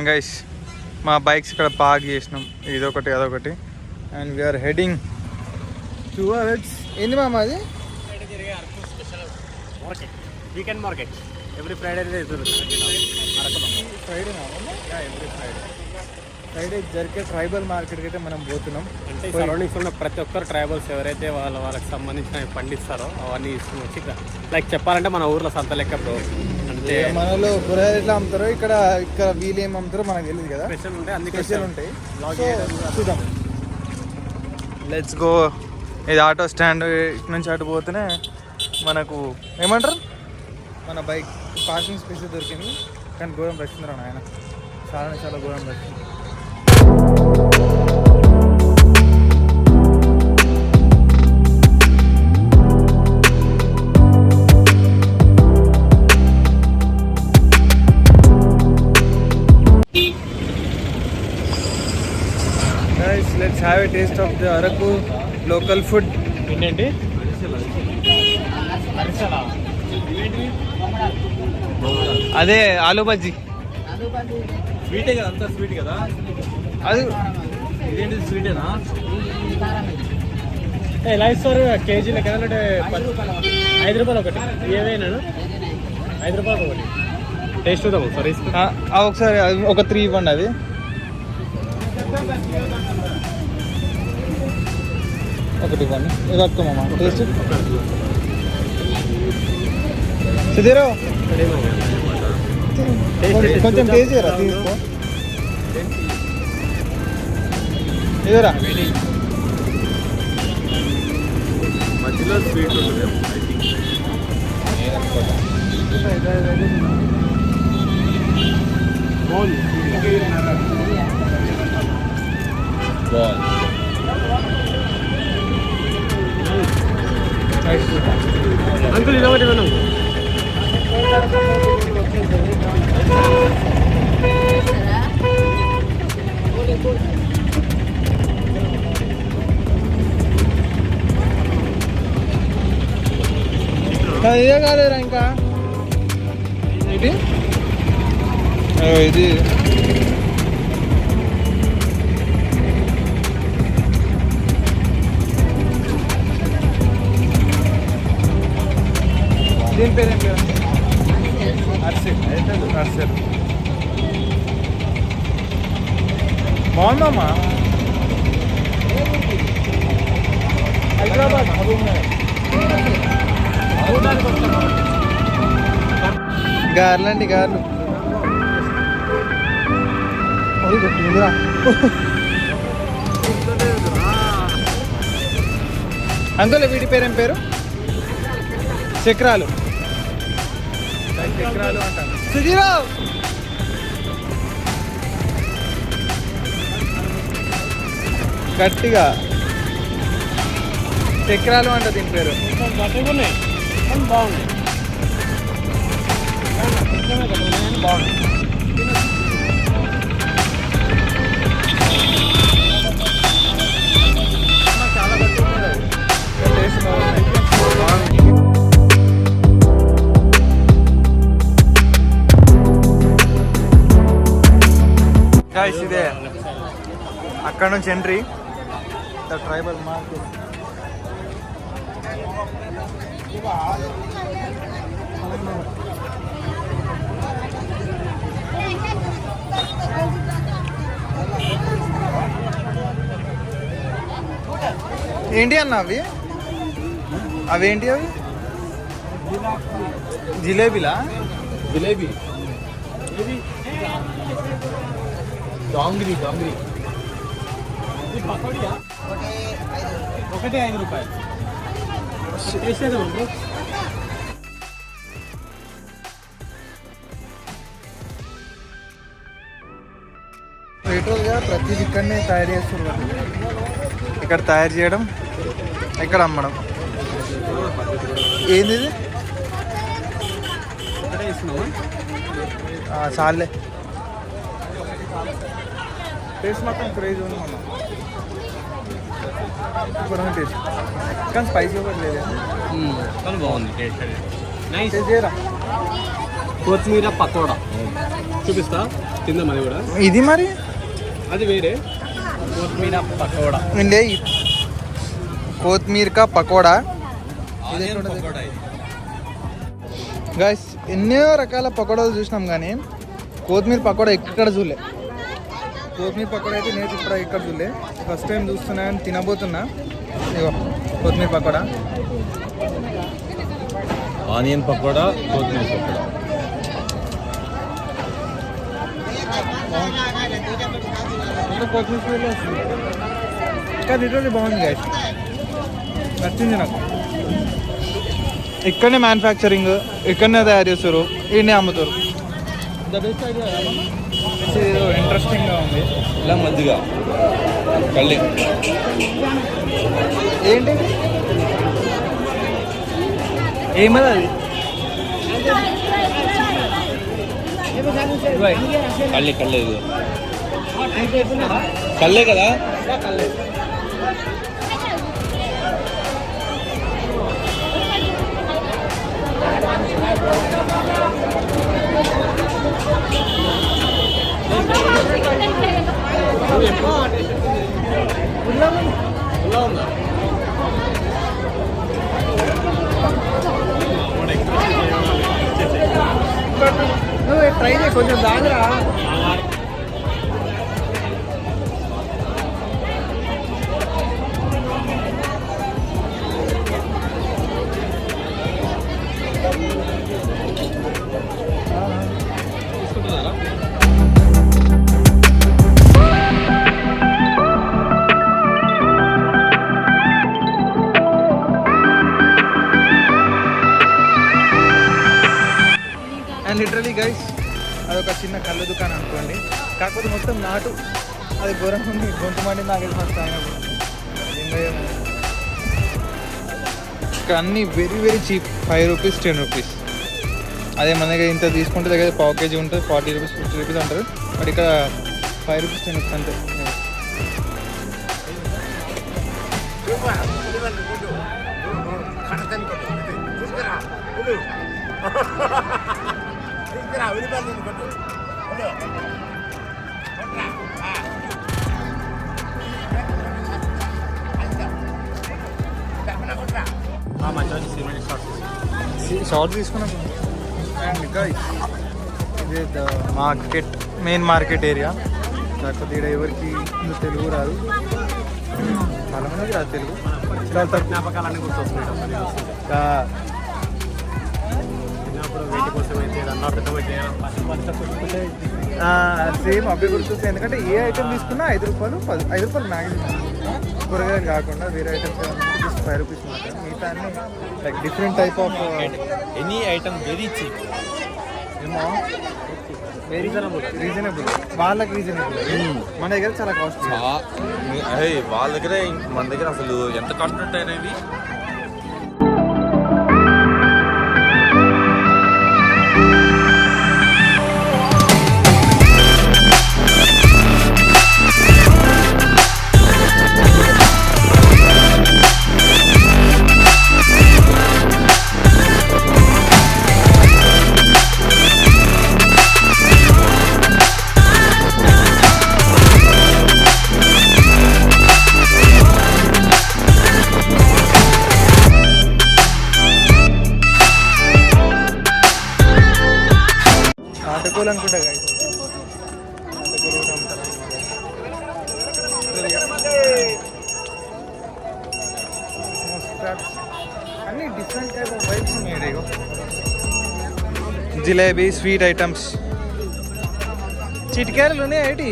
చూడండి గైస్ మా బైక్స్ ఇక్కడ పార్క్ చేసినాం. ఇదొకటి అదొకటి. అండ్ వీఆర్ హెడింగ్ టువర్డ్స్ ఏంది మామ అది? Weekend market every Friday Friday every Friday Friday జరిగే ట్రైబల్ మార్కెట్కి అయితే మనం పోతున్నాం. అంటే సరౌండింగ్స్ ఉన్న ప్రతి ఒక్కరు ట్రైబల్స్ ఎవరైతే వాళ్ళ వాళ్ళకి సంబంధించిన పండిస్తారో అవన్నీ తీసుకుని వచ్చి లైక్ చెప్పాలంటే మన ఊర్లో సంత లెక్క అంటే మనలో కూరగాయలు ఎట్లా అమ్ముతారో ఇక్కడ ఇక్కడ వీళ్ళు ఏం అమ్ముతారో మనకు తెలియదు కదా. స్పెషల్ ఉంటే అందుకే స్పెషల్ ఉంటాయి. చూద్దాం. లెట్స్ గో ఇది ఆటో స్టాండ్ ఇటు నుంచి అటు పోతేనే మనకు ఏమంటారు? మన బైక్ పార్కింగ్ స్పేస్ దొరికింది. కానీ ఘోరం రచింద్ర ఆయన చాలా చాలా ఘోరం రచింది have a taste of the Araku local food ఏంటండి? అదే ఆలూ బజ్జీ. స్వీటే కదా అంతా స్వీట్ కదా? అది ఇదేంటి స్వీటేనా? ఎలా ఇస్తారు? కేజీ లెక్క అంటే ఐదు రూపాయలు ఒకటి. ఏవైనా ఐదు రూపాయలు ఒకటి. టేస్ట్ చూద్దాం ఒకసారి. ఒకసారి అది ఒక త్రీ ఇవ్వండి అది. ఒకటి ఇవ్వండి. ఇది పట్టుకోమమ్మా టేస్ట్ సుధీరావు కొంచెం- కొంచెం టేస్ట్ చేయరా? తీసుకో. ఇదరా. మధ్యలో స్వీట్ ఉంటుంది అంకుల్ ఇదే కాలేరా ఇంకా. ఇది? ఇది. దీని పేరు ఏం పేరు? అర్సిల్ అర్సిల్ బాగుందమ్మా. హైదరాబాద్. గార్లండి గార్లు. కొట్టిందిరా అంకుల్ వీటి పేరు ఏం పేరు? చక్రాలు సుధీరావు! గట్టిగా. చక్రాలు అంట దీని పేరు. బాగుంది చాలా బాగుంది. గాయస్ ఇదే అక్కడ నుంచి ఎంట్రీ ద ట్రైబల్ మార్కెట్ ఏంటి అన్న అవి? అవేంటి అవి? జిలేబీలా? జిలేబీ. డాంగిరి డాంగిరి ఇది పకోడియా? ఒకటి ఐదు రూపాయలు. వేసేది బ్రో పెట్రోల్గా ప్రతిది ఇక్కడనే తయారు చేస్తున్నారు ఇక్కడ తయారు చేయడం ఇక్కడ అమ్మడం. ఏంది ఇది? చాలే టేస్ట్ మాత్రం క్రేజ్ ఉంది మన టేస్ట్. కానీ స్పైసీ ఒకటి లేదు కానీ బాగుంది టేస్ట్ అది. నైస్ టేస్ట్ చేయరా? కొత్తిమీర పకోడా. చూపిస్తా. కింద మరి కూడా. ఇది మరి? అది వేరే. కొత్తిమీర పకోడా. ఇండే కొత్తిమీర కా పకోడా? గాయస్ ఎన్నో రకాల పకోడాలు చూసినాం కానీ కొత్తిమీర పకోడా ఎక్కడ చూడలే. కొత్తిమీర పకోడా అయితే నేను ఇప్పుడు ఎక్కడ చూడలే. ఫస్ట్ టైం చూస్తున్నా అని తినబోతున్నా. ఇగో కొత్తిమీర పకోడా. ఆనియన్ పకోడా కొత్తిమీర పకోడా. కొత్తిమీర కానీ బాగుంది గాయస్ నచ్చింది నాకు. ఇక్కడనే మ్యానుఫ్యాక్చరింగ్ ఇక్కడనే తయారు చేస్తారు ఈయనే అమ్ముతారు. ద బెస్ట్ ఐడియా ఇంట్రెస్టింగ్గా ఉంది. ఇలా మజ్జిగ కళ్ళి. ఏంటి? ఏమది అది? కళ్ళి కళ్ళే కళ్ళే కదా? నువ్వు ట్రై చేయి కొంచెం దాగరా అండ్ లిటరలీ గైస్ అదొక చిన్న కళ్ళ దుకాణం అనుకోండి కాకపోతే మొత్తం నాటు అది ఘోరంగా ఉంది గొంతు మండి నాకు ఫస్ట్ ఇక్కడ అన్నీ very very cheap five rupees ten rupees అదే మన దగ్గర ఇంత తీసుకుంటే దగ్గర పావు కేజీ ఉంటుంది ఫార్టీ రూపీస్ ఫిఫ్టీ రూపీస్ అంటారు బట్ ఇక్కడ ఫైవ్ రూపీస్ టెన్ రూపీస్ అంతే Ha ha ha! షార్ట్ తీసుకున్నాం. ఇదే మార్కెట్ మెయిన్ మార్కెట్ ఏరియా కాకపోతే ఇక్కడ ఎవరికి తెలుగు రాదు. చాలా మందికి రాదు తెలుగు. జ్ఞాపకాలన్నీ గుర్తొస్తున్నాయి. సేమ్ అవి గుర్తొస్తాయి ఎందుకంటే ఏ ఐటమ్ తీసుకున్నా ఐదు రూపాయలు పది ఐదు రూపాయలు మ్యాక్సిమం కూరగాయలు కాకుండా వేరే ఐటమ్స్ జస్ట్ ఫైవ్ రూపీస్ మాత్రం మిగతా అన్ని like different type of any item very cheap ఏమో? రీజనబుల్ రీజనబుల్ వాళ్ళకి రీజనబుల్ మన దగ్గర చాలా కాస్ట్లీ వాళ్ళ దగ్గర మన దగ్గర అసలు ఎంత కాస్ట్ ఉంటాయనేవి నాటుకోలు అన్ని డిఫరెంట్ టైప్ ఆఫ్ వైబ్స్ ఉన్నాయి. Jalebi sweet items. చిటికాయలు ఉన్నాయి ఏంటి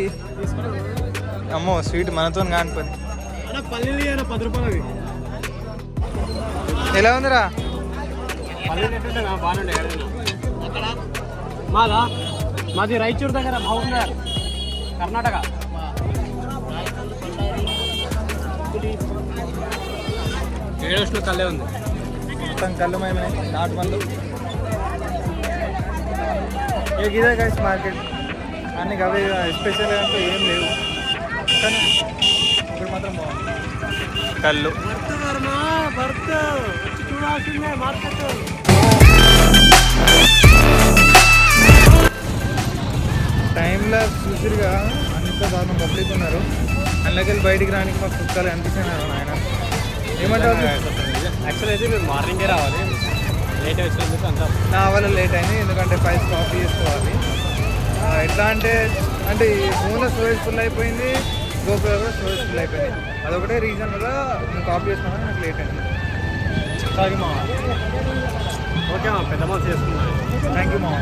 అమ్మో స్వీట్ మనతో పది రూపాయలు అవి ఎలా ఉందిరా? మాదా? మాది రాయచూర్ దగ్గర మహబూబ్నగర్ కర్ణాటక. ఏడు కల్లే ఉంది. మొత్తం కళ్ళు మేమే నాటు మందు ఇక ఇదే గైస్ మార్కెట్ అన్ని అవే స్పెషల్ అంటే ఏం లేవు. కానీ ఇప్పుడు మాత్రం బాగుంది. కళ్ళు. చూడాల్సిందే మార్కెట్. టైంలో చూసిరుగా అంత దారుణం పబ్లిక్ ఉన్నారు. అందులోకి వెళ్ళి బయటికి రానికి మాకు కుక్కలు అనిపించినారు ఆయన ఏమంటారు యాక్చువల్ అయితే మేము మార్నింగే రావాలి. లేట్ వచ్చినందుకు అంతా. నా వల్ల లేట్ అయింది ఎందుకంటే ఫైవ్ కాఫీ చేసుకోవాలి. ఆ, ఎట్లా అంటే అంటే ఈ ఫోన్లో స్టోరేజ్ ఫుల్ అయిపోయింది గోపులో కూడా స్టోరేజ్ ఫుల్ అయిపోయింది. అదొకటే రీజన్ వల్ల నేను కాఫీ చేసుకున్నాను నాకు లేట్ అయింది. సారీ మా. ఓకే మా పెద్ద మనసు చేసుకున్నాను థ్యాంక్ యూ మా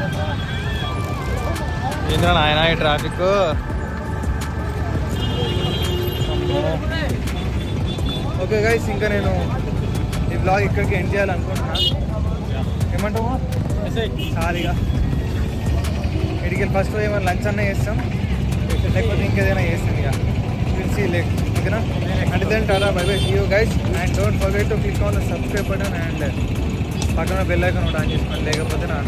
ఏంద్రా నాయన ఈ ట్రాఫిక్ ఓకే గైస్ ఇంకా నేను ఈ బ్లాగ్ ఇక్కడికి ఎండ్ చేయాలనుకుంటున్నాను ఏమంటావు? ఖాళీగా. ఇడికి ఫస్ట్ ఏమైనా లంచ్ అన్న చేస్తాం. లేకపోతే ఇంకేదైనా చేస్తాం ఇక. తెలిసి లేక్ ఓకేనా అంటే then tata bye bye you guys and don't forget to click on the subscribe button and పక్కన బెల్ ఐకాన్ కూడా ఆన్ చేసుకోండి. లేకపోతే నా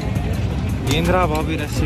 ఏంద్రా బాబీ రష్